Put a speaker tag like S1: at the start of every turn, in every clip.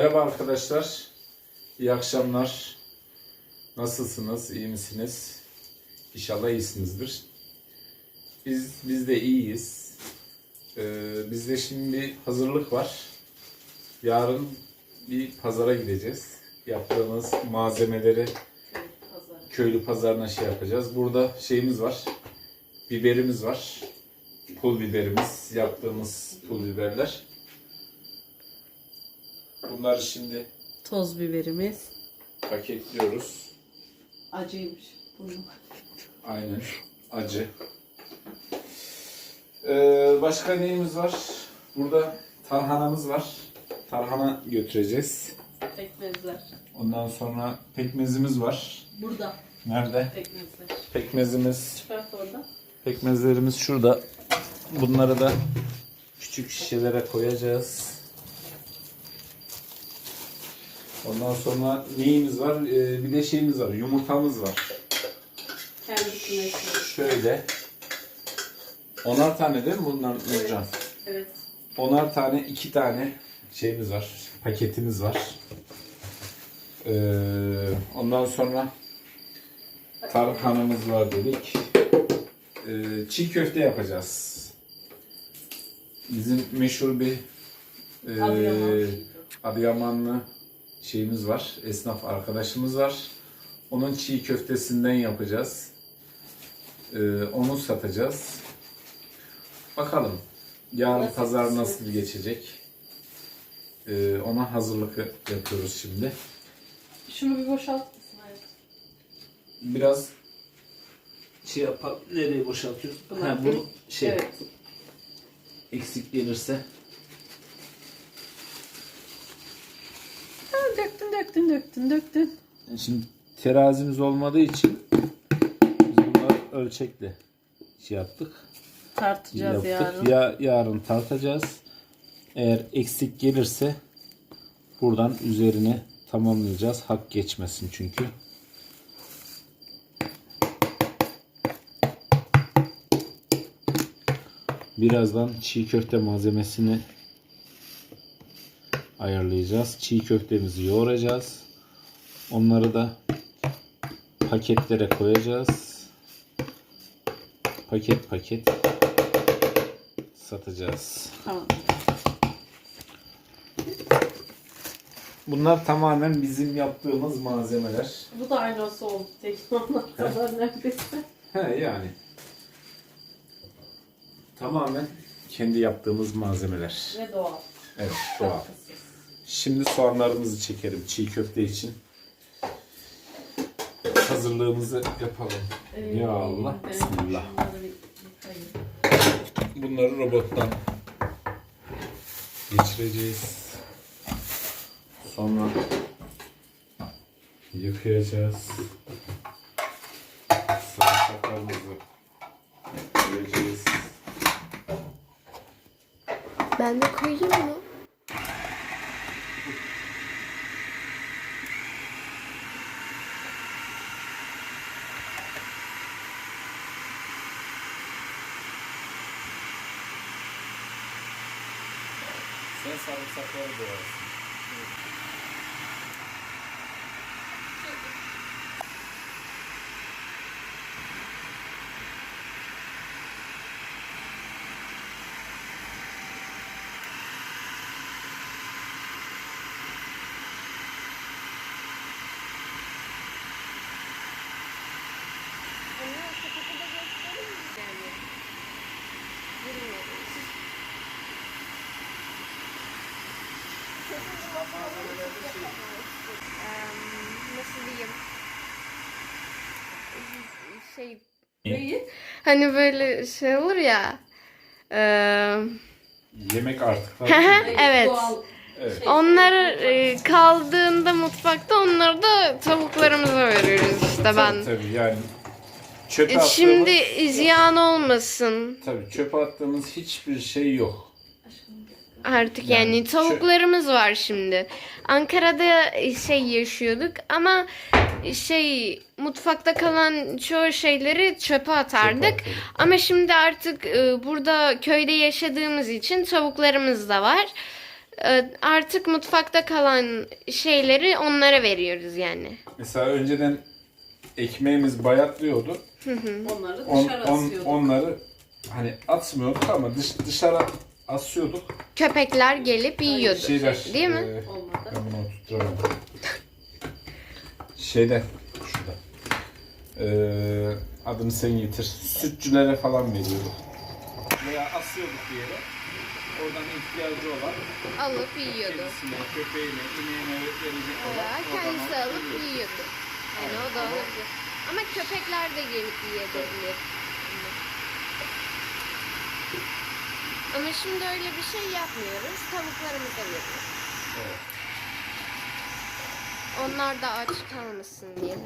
S1: Merhaba arkadaşlar. İyi akşamlar. Nasılsınız? İyi misiniz? İnşallah iyisinizdir. Biz biz de iyiyiz. Ee, bizde şimdi bir hazırlık var. Yarın bir pazara gideceğiz. Yaptığımız malzemeleri köylü pazarına şey yapacağız. Burada şeyimiz var. Biberimiz var. Pul biberimiz. Yaptığımız pul biberler. Bunları şimdi
S2: Toz biberimiz.
S1: paketliyoruz.
S2: Acıymış. Bunu.
S1: Aynen. Acı. Ee, başka neyimiz var? Burada tarhanamız var. Tarhana götüreceğiz.
S2: Pekmezler.
S1: Ondan sonra pekmezimiz var.
S2: Burada
S1: Nerede?
S2: pekmezler.
S1: Pekmezimiz,
S2: Çıkart orada.
S1: pekmezlerimiz şurada. Bunları da küçük şişelere koyacağız. Ondan sonra neyimiz var? Ee, bir de şeyimiz var. Yumurtamız var.
S2: Kendisine.
S1: Şöyle. Onar tane değil mi bunlar Nurcan?
S2: Evet.
S1: Onar tane, iki tane şeyimiz var. Paketimiz var. Ee, ondan sonra tarhanamız var dedik. Ee, çiğ köfte yapacağız. Bizim meşhur bir e,
S2: Adıyaman.
S1: Adıyamanlı şeyimiz var. Esnaf arkadaşımız var. Onun çiğ köftesinden yapacağız. Ee, onu satacağız. Bakalım. Yarın
S2: Nasıl
S1: pazar
S2: kısmet?
S1: nasıl geçecek? Ee, ona hazırlık yapıyoruz şimdi.
S2: Şunu bir boşalt?
S1: Biraz şey yapalım. Nereye boşaltıyoruz? Ha, bunu şey
S2: Evet.
S1: eksik gelirse
S2: Ha, döktün döktün döktün döktün.
S1: Şimdi terazimiz olmadığı için biz bunları ölçekle şey yaptık.
S2: Tartacağız
S1: yaptık.
S2: yarın.
S1: Ya yarın tartacağız. Eğer eksik gelirse buradan üzerine tamamlayacağız. Hak geçmesin çünkü. Birazdan çiğ köfte malzemesini ayarlayacağız. Çiğ köftemizi yoğuracağız. Onları da paketlere koyacağız. Paket paket satacağız.
S2: Tamam.
S1: Bunlar tamamen bizim yaptığımız malzemeler.
S2: Bu da aynısı oldu. Tek onlar kadar neredeyse.
S1: He yani. Tamamen kendi yaptığımız malzemeler.
S2: Ve doğal.
S1: Evet doğal. Şimdi soğanlarımızı çekelim çiğ köfte için. Hazırlığımızı yapalım.
S2: Ee,
S1: Ya Allah,
S2: ben
S1: bismillah. Bunları robottan geçireceğiz. Sonra yıkayacağız. Sarımsaklarımızı koyacağız.
S3: Ben de koyayım mı?
S1: Sen sarımsakları doğrarsın.
S3: Nasıl diyeyim? Şey
S2: Neyi?
S3: hani böyle şey olur ya. eee,
S1: Yemek artık.
S3: evet.
S2: Doğal.
S1: Evet.
S3: Onlar e, kaldığında mutfakta onları da tavuklarımıza veriyoruz işte ben.
S1: Tabii, tabii yani çöpe
S3: E,
S1: attığımız,
S3: Şimdi ziyan olmasın
S1: tabii çöpe attığımız hiçbir şey yok.
S3: artık
S1: Yani
S3: yani, tavuklarımız var şimdi. Ankara'da şey yaşıyorduk ama şey mutfakta kalan çoğu şeyleri çöpe atardık.
S1: atıyorduk.
S3: Ama şimdi artık e, burada köyde yaşadığımız için tavuklarımız da var. e, artık mutfakta kalan şeyleri onlara veriyoruz yani.
S1: Mesela önceden ekmeğimiz bayatlıyordu.
S2: Onları
S1: On,
S2: dışarı
S1: on-
S2: asıyorduk.
S1: onları hani atmıyorduk ama dış, dışarı asıyorduk.
S3: Köpekler gelip yiyordu.
S1: Şeyler,
S3: Değil mi?
S1: e,
S2: Olmadı.
S1: ben bunu oturtuyorum. Şeyde. Ee, adını sen getir. Sütçülere falan veriyorduk. Veya asıyorduk bir yere. Oradan ihtiyacı olan
S3: Alıp yiyordu.
S1: kedisine, köpeğine, ineğine verecek olan.
S3: Veya
S1: oradan
S3: kendisi
S1: alıp
S3: alıp
S1: yiyordu.
S3: yiyordu. Yani o da olabilir. Ama köpekler de gelip yiyebilir. Ama şimdi öyle bir şey yapmıyoruz. Tavuklarımıza veriyoruz.
S1: Evet.
S3: Onlar da aç kalmasın diye.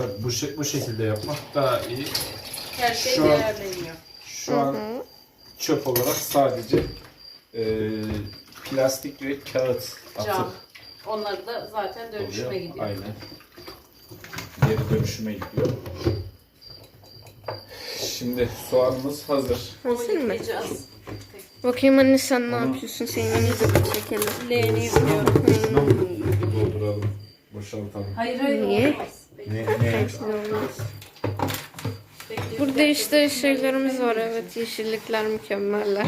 S1: Tabii bu, bu şekilde yapmak daha iyi.
S2: Her şey
S1: Şu an-. Şu an çöp olarak sadece e, plastik ve kağıt atıp
S2: Cam. Onları da zaten dönüşüme
S1: oluyor.
S2: gidiyor.
S1: Aynen. Geri dönüşüme gidiyor. Şimdi soğanımız hazır.
S2: Onu
S3: Hazır mı?
S2: yıkayacağız.
S3: Bakayım anne sen ne
S1: Onu-
S3: yapıyorsun? Senin de çekelim.
S2: Leğeni yıkıyorum.
S1: Dolduralım. Boşaltalım.
S2: Hayır hayır
S3: Niye?
S2: olmaz.
S1: Ne,
S3: Burada işte şeylerimiz var evet yeşillikler mükemmeller.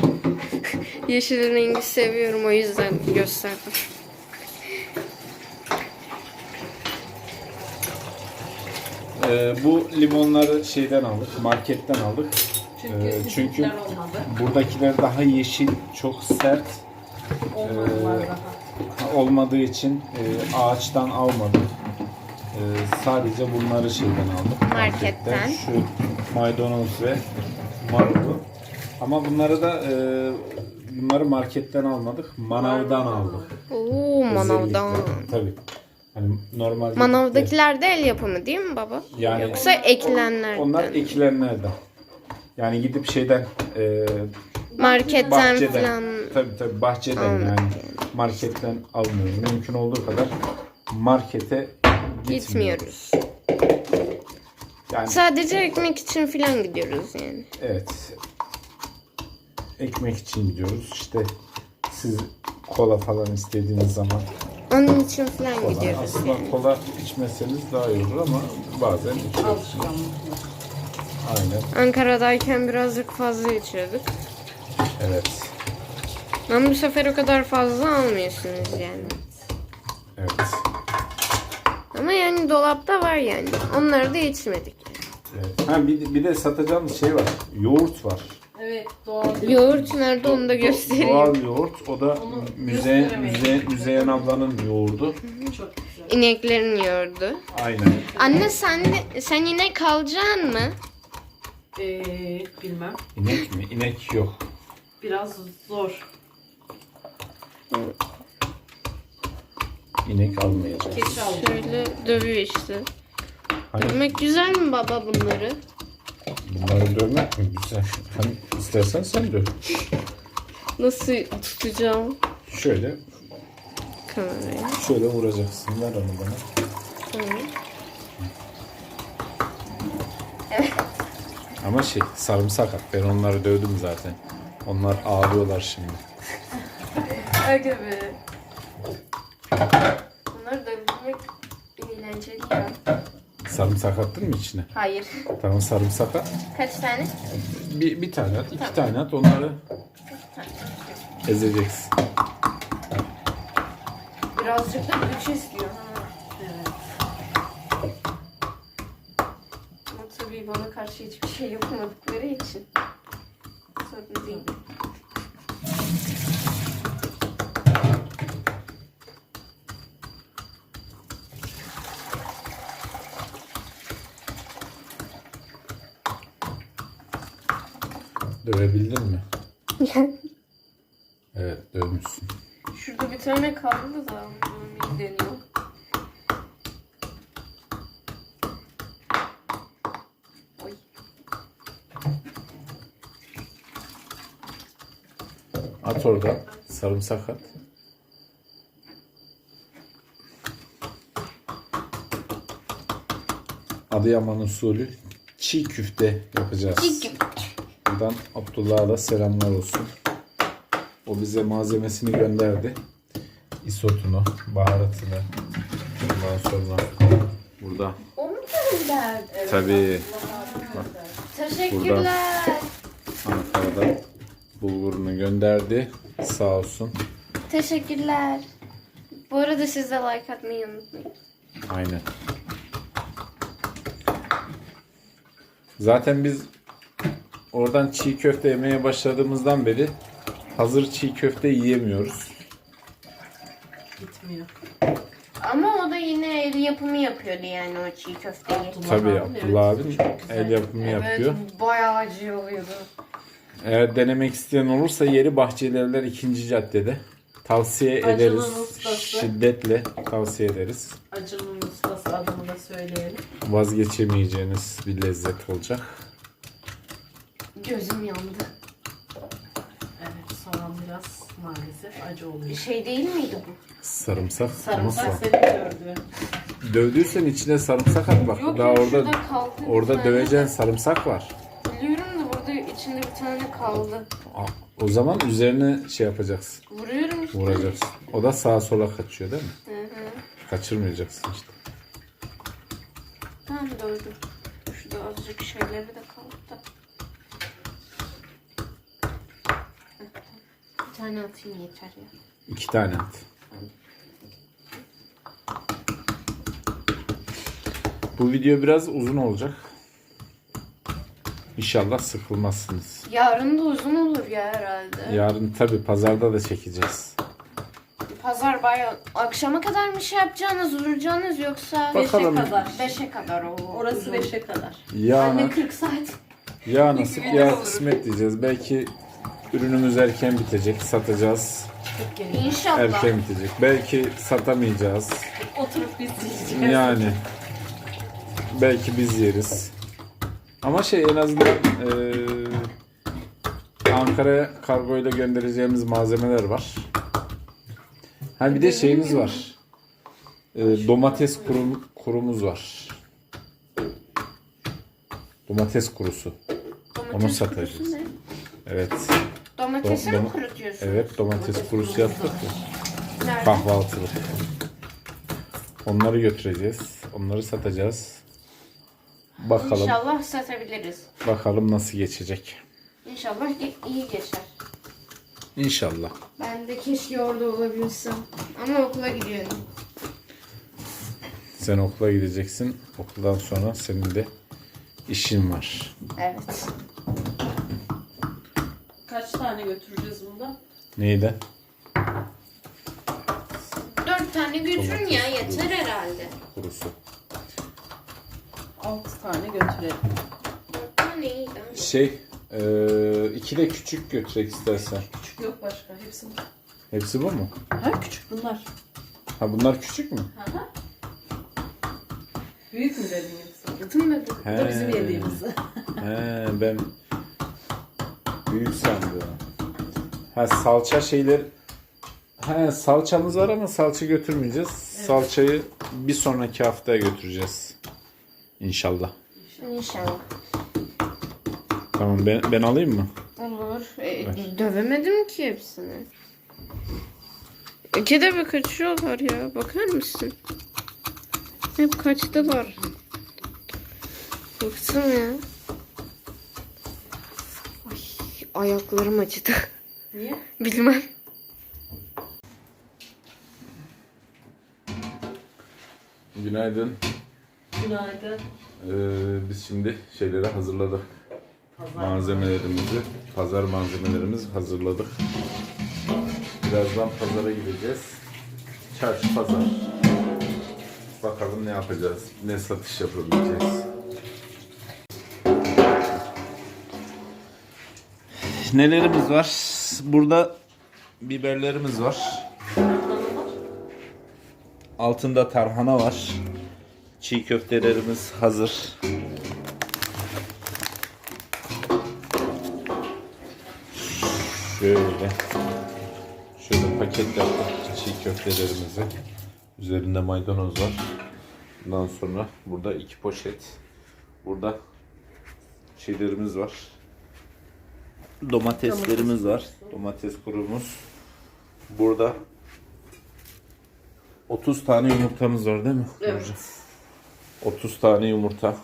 S3: Yeşil rengi seviyorum o yüzden gösterdim.
S1: Ee, bu limonları şeyden aldık, marketten aldık.
S2: Çünkü,
S1: Ee, çünkü-. Buradakiler daha yeşil, çok sert Ee, olmadığı için e, ağaçtan almadık. E, sadece bunları şeyden aldık.
S3: Marketten.
S1: Şu maydanoz ve marulu. Ama bunları da e, bunları marketten almadık. Manavdan aldık.
S3: Oo manavdan.
S1: Özellikle. Tabii. Hani normalde
S3: Manavdakiler de el yapımı değil mi baba?
S1: yani
S3: Yoksa ekilenlerden.
S1: onlar ekilenlerden. Yani gidip şeyden e,
S3: Marketten
S1: bahçeden
S3: falan.
S1: tabii tabii bahçeden yani marketten almıyoruz. Mümkün olduğu kadar markete gitmiyoruz. Yani
S3: Sadece ekmek için falan gidiyoruz yani.
S1: evet. Ekmek için gidiyoruz. İşte siz kola falan istediğiniz zaman
S3: Onun için falan
S1: kola.
S3: gidiyoruz
S1: Aslında
S3: yani.
S1: kola içmeseniz daha iyi olur ama bazen içiyoruz. Aynen.
S3: Ankara'dayken birazcık fazla içiyorduk.
S1: Evet.
S3: Ama bu sefer o kadar fazla almıyorsunuz yani.
S1: Evet.
S3: Ama yani dolapta var yani. Onları da içmedik.
S1: evet. Ha, bir, bir de satacağımız şey var. Yoğurt var.
S2: Evet doğal.
S3: Yoğurt nerede onu da göstereyim.
S1: Doğal yoğurt. O da
S2: Onu
S1: müze,
S2: gösteremeyiz.
S1: müze, Müzeyyen ablanın yoğurdu.
S2: Çok güzel.
S3: İneklerin yoğurdu.
S1: Aynen.
S3: Anne sen de, sen yine kalacaksın mı?
S2: Ee, bilmem.
S1: İnek mi? İnek yok.
S2: Biraz zor.
S1: İnek almayacağız.
S2: Keçi aldım.
S3: Şöyle dövüyor işte.
S1: Hani
S3: Dövmek güzel mi baba bunları?
S1: bunları dövmek mi güzel? Hani istersen sen döv.
S3: Nasıl tutacağım
S1: Şöyle,
S3: kamerayı?
S1: şöyle vuracaksın. Ver onu bana.
S3: Tamam.
S1: Ama şey, sarımsak at. Ben onları dövdüm zaten. Onlar ağlıyorlar şimdi.
S3: Aga be. Bunları dövmek eğlenceli ya.
S1: Sarımsak attın mı içine?
S3: Hayır.
S1: Tamam sarımsak at.
S3: Kaç tane?
S1: Bir, bir tane at, iki tane at. Onları ezeceksin.
S3: Birazcık da güç istiyor.
S2: Evet.
S3: Ama tabii bana karşı hiçbir şey yapmadıkları için. Sorun değil.
S1: Dövebildin mi? Evet, dövmüşsün.
S3: Şurada bir tane kaldı da bir deniyor. Oy.
S1: At oradan. Sarımsak at. Adıyaman usulü çiğ küfte yapacağız.
S3: Çiğ küfte.
S1: Buradan Abdullah'a da selamlar olsun. O bize malzemesini gönderdi. Isotunu, baharatını. Ondan sonra burada
S3: O mu gönderdi?
S1: tabii
S3: Teşekkürler.
S1: Ankara'da bulgurunu gönderdi. Sağ olsun.
S3: Teşekkürler. Bu arada siz de like atmayı unutmayın.
S1: Aynen. Zaten biz oradan çiğ köfte yemeye başladığımızdan beri hazır çiğ köfte yiyemiyoruz.
S2: Gitmiyor.
S3: Ama o da yine el yapımı yapıyordu yani o çiğ köfteyi.
S1: Tabii
S2: abi,
S1: Abdullah
S2: güzel
S1: el yapımı yapıyor.
S3: Evet bayağı acı oluyordu.
S1: Eğer denemek isteyen olursa yeri Bahçelievler 2. caddede. Tavsiye
S2: Acının
S1: ederiz.
S2: ustası.
S1: Şiddetle tavsiye ederiz.
S2: Acının ustası adını da söyleyelim.
S1: Vazgeçemeyeceğiniz bir lezzet olacak.
S3: Gözüm yandı.
S2: Evet soğan biraz maalesef acı oluyor.
S3: şey değil miydi bu?
S1: Sarımsak.
S2: Sarımsak
S1: Nasıl?
S2: seni gördü.
S1: Dövdüysen içine sarımsak at bak.
S3: Yok
S1: Daha
S3: ya,
S1: orada
S3: şurada kaldı bir
S1: orada
S3: tane.
S1: döveceğin sarımsak var.
S3: Biliyorum da burada içinde bir tane kaldı.
S1: Aa, O zaman üzerine şey yapacaksın.
S3: Vuruyorum işte.
S1: Vuracaksın. O da sağa sola kaçıyor değil mi?
S3: Hı hı.
S1: Kaçırmayacaksın işte.
S3: Tamam dövdüm. Şurada azıcık şeyleri de kaldı da. Hı, Bir tane atayım yeter ya.
S1: İki tane at. Bu video biraz uzun olacak. İnşallah sıkılmazsınız.
S3: Yarın da uzun olur ya herhalde.
S1: Yarın tabi pazarda da çekeceğiz.
S3: Pazar bayağı akşama kadar mı şey yapacağınız, duracağınız yoksa
S1: Bakalım.
S2: Beşe kadar.
S3: beşe kadar o.
S2: Orası
S3: uzun.
S2: beşe kadar.
S1: Ya,
S3: Anne 40 saat.
S1: ya nasip ya kısmet diyeceğiz. Belki ürünümüz erken bitecek. Satacağız.
S3: İnşallah.
S1: Erken bitecek. Belki satamayacağız.
S2: Oturup biz yiyeceğiz.
S1: Yani belki biz yeriz. Ama şey en azından eee Ankara'ya kargo ile göndereceğimiz malzemeler var. Ha bir de şeyimiz var. Eee, domates kurum, kurumuz var. Domates kurusu.
S3: Domates
S1: Onu satacağız.
S3: kurusu ne?
S1: Evet.
S3: Domatesi
S1: Do-
S3: mi
S1: dom-
S3: kurutuyorsun?
S1: Evet domates kurusu yaptık ya.
S3: Nerede?
S1: Kahvaltılık. Onları götüreceğiz. Onları satacağız. Bakalım.
S3: İnşallah satabiliriz.
S1: Bakalım nasıl geçecek.
S3: İnşallah ge- iyi geçer.
S1: İnşallah.
S3: Ben de keşke orada olabilsem. Ama okula gidiyorum.
S1: Sen okula gideceksin. Okuldan sonra senin de işin var.
S3: Evet.
S2: Kaç tane götüreceğiz bundan?
S1: Neydi?
S3: Dört tane götürün ya yeter herhalde.
S1: Kurusu.
S2: Altı tane götürelim.
S3: Dört tane iyi?
S1: Şey, eee, iki de küçük götürek istersen.
S2: Küçük yok başka. Hepsi bu.
S1: Hepsi bu mu?
S2: Ha küçük bunlar.
S1: Ha bunlar küçük mü?
S2: Hı hı. Büyük mü dedin yoksa?
S3: Yutun mu?
S2: Bu da bizim yediğimiz.
S1: He, ben büyük sandım. Ha salça şeyler He salçamız var ama salça götürmeyeceğiz. Salçayı bir sonraki haftaya götüreceğiz. İnşallah.
S3: İnşallah.
S1: Tamam ben, ben alayım mı?
S3: Olur. E, dövemedim ki hepsini. İkide bir kaçıyorlar ya. Bakar mısın? Hep kaçtılar. Bıktım ya. Ayaklarım acıdı.
S2: Niye?
S3: Bilmem.
S1: Günaydın.
S2: Günaydın.
S1: Ee, biz şimdi şeyleri hazırladık.
S2: Pazar.
S1: Malzemelerimizi, pazar malzemelerimizi hazırladık. Birazdan pazara gideceğiz. Çarşı pazar. Bakalım ne yapacağız, ne satış yapabileceğiz. Nelerimiz var? Burada biberlerimiz var. Altında tarhana var. Çiğ köftelerimiz hazır. Şöyle. Şöyle paket yaptık çiğ köftelerimizi. Üzerinde maydanoz var. Bundan sonra burada iki poşet. Burada şeylerimiz var. Domateslerimiz var. Domates kurumuz. Burada 30 tane yumurtamız var değil mi?
S2: Evet.
S1: 30 tane yumurta.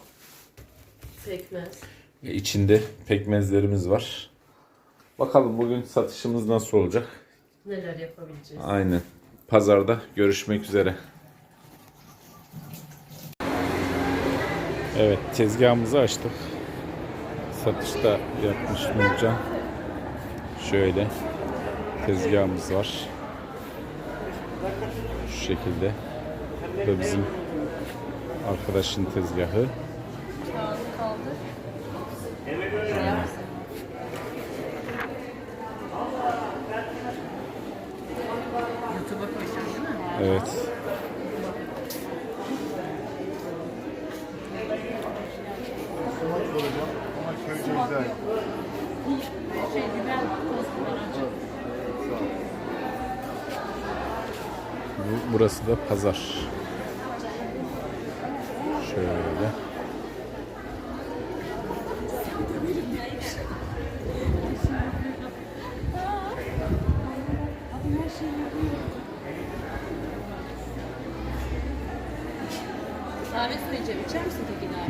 S2: Pekmez.
S1: Ve içinde pekmezlerimiz var. Bakalım bugün satışımız nasıl olacak?
S2: Neler yapabileceğiz?
S1: Aynen. Pazarda görüşmek üzere. Evet tezgahımızı açtık. Satışta yapmış Nurcan. Şöyle tezgahımız var. Şu şekilde. Bu da bizim arkadaşın tezgahı. Evet. Bu, burası da pazar. Şöyle.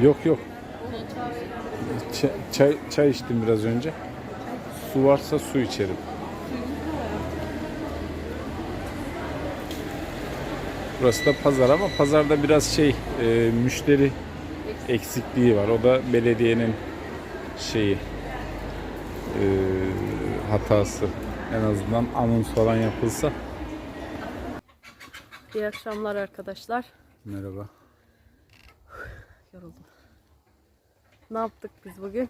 S1: Yok yok. Ç- çay, çay içtim biraz önce. Su varsa su içerim. Burası da pazar ama pazarda biraz şey e, müşteri eksikliği var. O da belediyenin şeyi e, hatası. En azından anons falan yapılsa.
S2: İyi akşamlar arkadaşlar.
S1: Merhaba.
S2: Yoruldum. Ne yaptık biz bugün?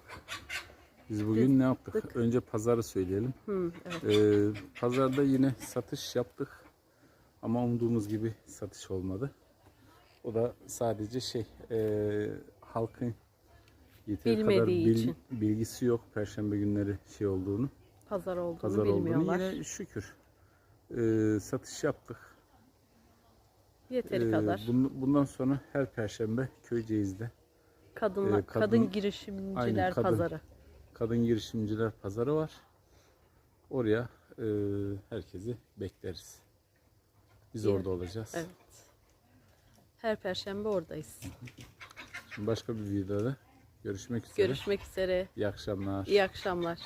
S1: Biz bugün ne yaptık? Önce pazarı söyleyelim.
S2: Hı, evet.
S1: Ee, pazarda yine satış yaptık. Ama umduğumuz gibi satış olmadı. O da sadece şey e, halkın yeteri kadar
S2: Bilmediği
S1: bil-
S2: için.
S1: bilgisi yok Perşembe günleri şey olduğunu,
S2: Pazar olduğunu
S1: pazar olduğunu.
S2: bilmiyorlar.
S1: Yine şükür e, satış yaptık.
S2: Yeteri
S1: Ee,
S2: kadar.
S1: bun- bundan sonra her Perşembe Köyceğiz'de
S2: Kadınlar,
S1: e,
S2: kadın,
S1: kadın-
S2: girişimciler
S1: Aynen, kadın.
S2: pazarı.
S1: kadın girişimciler pazarı var. Oraya e, herkesi bekleriz. Biz
S2: İyi.
S1: orada olacağız.
S2: Evet. Her perşembe oradayız.
S1: Şimdi başka bir videoda görüşmek üzere.
S2: Görüşmek üzere.
S1: İyi akşamlar.
S2: İyi akşamlar.